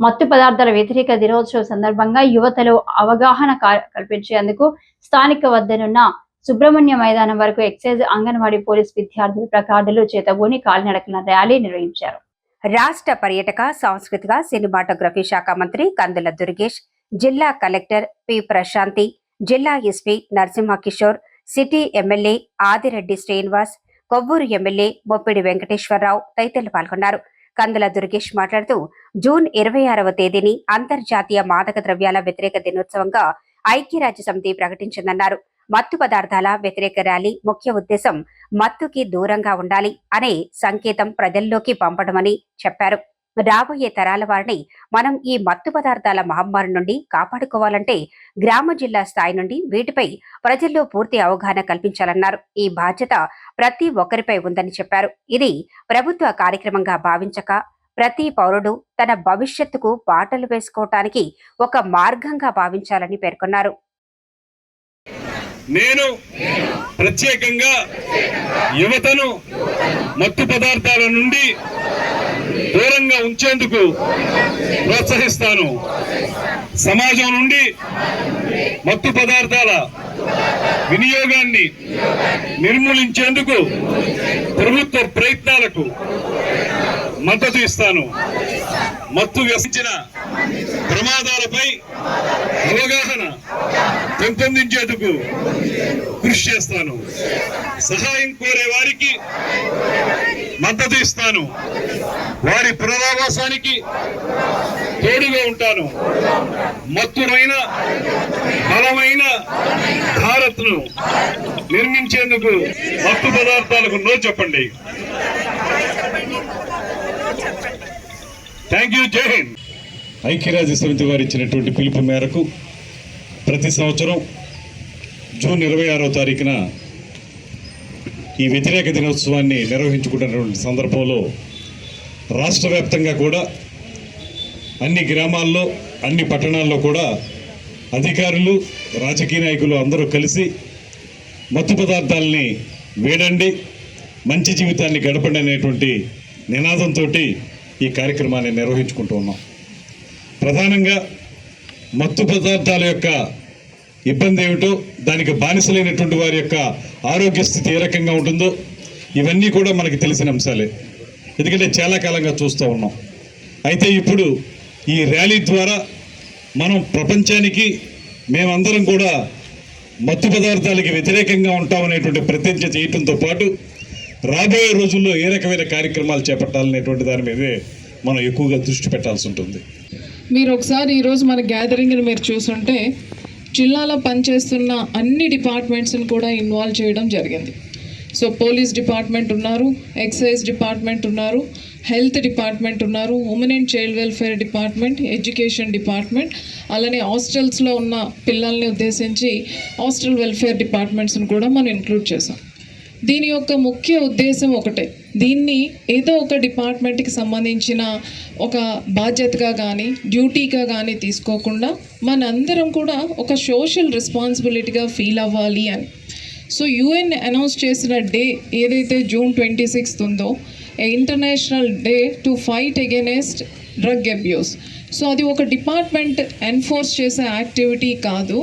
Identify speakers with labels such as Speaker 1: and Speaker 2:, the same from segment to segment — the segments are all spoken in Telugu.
Speaker 1: మత్తు పదార్థాల వ్యతిరేక దినోత్సవ సందర్భంగా యువతలో అవగాహన కల్పించేందుకు స్థానిక వద్దనున్న సుబ్రహ్మణ్య మైదానం వరకు ఎక్సైజ్ అంగన్వాడీ పోలీస్ విద్యార్థులు ప్రకార్డులు చేతబూని కాలినడకన ర్యాలీ నిర్వహించారు.
Speaker 2: రాష్ట్ర పర్యాటక సాంస్కృతిక సినిమాటోగ్రఫీ శాఖ మంత్రి కందుల దుర్గేష్ జిల్లా కలెక్టర్ పి ప్రశాంతి జిల్లా SP Narasimha Kishore city MLA Adireddy Srinivas Kovvur MLA Boppidi Venkateswara Rao తదితరులు పాల్గొన్నారు. కందుల దుర్గేష్ మాట్లాడుతూ జూన్ ఇరవై ఆరవ తేదీని అంతర్జాతీయ మాదక ద్రవ్యాల వ్యతిరేక దినోత్సవంగా ఐక్యరాజ్య సమితి ప్రకటించిందన్నారు. మత్తు పదార్థాల వ్యతిరేక ర్యాలీ ముఖ్య ఉద్దేశం మత్తుకి దూరంగా ఉండాలి అనే సంకేతం ప్రజల్లోకి పంపడమని చెప్పారు. రాబోయే తరాల వారిని మనం ఈ మత్తు పదార్థాల మహమ్మారి నుండి కాపాడుకోవాలంటే గ్రామ జిల్లా స్థాయి నుండి వీటిపై ప్రజల్లో పూర్తి అవగాహన కల్పించాలన్నారు. ఈ బాధ్యత ప్రతి ఒక్కరిపై ఉందని చెప్పారు. ఇది ప్రభుత్వ కార్యక్రమంగా భావించక ప్రతి పౌరుడు తన భవిష్యత్తుకు బాటలు వేసుకోవటానికి ఒక మార్గంగా భావించాలని పేర్కొన్నారు.
Speaker 3: నేను ప్రత్యేకంగా యువతను మత్తు పదార్థాల నుండి దూరంగా ఉంచేందుకు ప్రోత్సహిస్తాను. సమాజం నుండి మత్తు పదార్థాల వినియోగాన్ని నిర్మూలించేందుకు ప్రభుత్వ ప్రయత్నాలకు మద్దతు ఇస్తాను. మత్తు వ్యసించిన ప్రమాదాలపై అవగాహన పెంపొందించేందుకు కృషి చేస్తాను. సహాయం కోరే వారికి మద్దతు ఇస్తాను. వారి పునరావాసానికి తోడుగా ఉంటాను. మత్తురైన బలమైన భారత్ను నిర్మించేందుకు మత్తు పదార్థాలకు నో చెప్పండి. థ్యాంక్ యూ జై హింద్. ఐక్యరాజ్య సమితి వారు ఇచ్చినటువంటి పిలుపు మేరకు ప్రతి సంవత్సరం జూన్ ఇరవై ఆరో తారీఖున ఈ వ్యతిరేక దినోత్సవాన్ని నిర్వహించుకుంటున్నటువంటి సందర్భంలో రాష్ట్ర వ్యాప్తంగా కూడా అన్ని గ్రామాల్లో అన్ని పట్టణాల్లో కూడా అధికారులు రాజకీయ నాయకులు అందరూ కలిసి మత్తు పదార్థాలని వేడండి మంచి జీవితాన్ని గడపండి అనేటువంటి నినాదంతో ఈ కార్యక్రమాన్ని నిర్వహించుకుంటూ ఉన్నాం. ప్రధానంగా మత్తు పదార్థాల యొక్క ఇబ్బంది ఏమిటో దానికి బానిసలైనటువంటి వారి యొక్క ఆరోగ్య స్థితి ఏ రకంగా ఉంటుందో ఇవన్నీ కూడా మనకి తెలిసిన అంశాలే. ఎందుకంటే చాలా కాలంగా చూస్తూ ఉన్నాం. అయితే ఇప్పుడు ఈ ర్యాలీ ద్వారా మనం ప్రపంచానికి మేమందరం కూడా మత్తు పదార్థాలకి వ్యతిరేకంగా ఉంటామనేటువంటి ప్రతిజ్ఞ చేయటంతో పాటు రాబోయే రోజుల్లో ఏ రకమైన కార్యక్రమాలు చేపట్టాలనేటువంటి దాని మీదే మనం ఎక్కువగా దృష్టి పెట్టాల్సి ఉంటుంది.
Speaker 4: మీరు ఒకసారి ఈరోజు మన గ్యాదరింగ్ని మీరు చూసుంటే జిల్లాలో పనిచేస్తున్న అన్ని డిపార్ట్మెంట్స్ని కూడా ఇన్వాల్వ్ చేయడం జరిగింది. సో పోలీస్ డిపార్ట్మెంట్ ఉన్నారు ఎక్సైజ్ డిపార్ట్మెంట్ ఉన్నారు హెల్త్ డిపార్ట్మెంట్ ఉన్నారు women and child welfare department education department అలానే హాస్టల్స్లో ఉన్న పిల్లల్ని ఉద్దేశించి హాస్టల్ వెల్ఫేర్ డిపార్ట్మెంట్స్ని కూడా మనం ఇంక్లూడ్ చేసాం దీని యొక్క ముఖ్య ఉద్దేశం ఒకటే. దీన్ని ఏదో ఒక డిపార్ట్మెంట్కి సంబంధించిన ఒక బాధ్యతగా కానీ డ్యూటీగా కానీ తీసుకోకుండా మనందరం కూడా ఒక సోషల్ రెస్పాన్సిబిలిటీగా ఫీల్ అవ్వాలి అని. సో యుఎన్ అనౌన్స్ చేసిన డే ఏదైతే జూన్ ట్వంటీ సిక్స్త్ ఉందో international day to fight against drug abuse. So అది ఒక డిపార్ట్మెంట్ ఎన్ఫోర్స్ చేసే యాక్టివిటీ కాదు.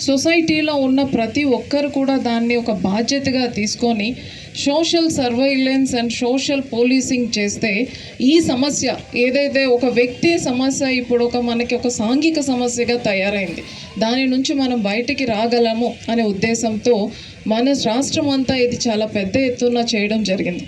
Speaker 4: సొసైటీలో ఉన్న ప్రతి ఒక్కరు కూడా దాన్ని ఒక బాధ్యతగా తీసుకొని social surveillance and social policing చేస్తే ఈ సమస్య ఏదైతే ఒక వ్యక్తి సమస్య ఇప్పుడు ఒక మనకి ఒక సాంఘిక సమస్యగా తయారైంది దాని నుంచి మనం బయటికి రాగలము అనే ఉద్దేశంతో మన రాష్ట్రం అంతా ఇది చాలా పెద్ద ఎత్తున చేయడం జరిగింది.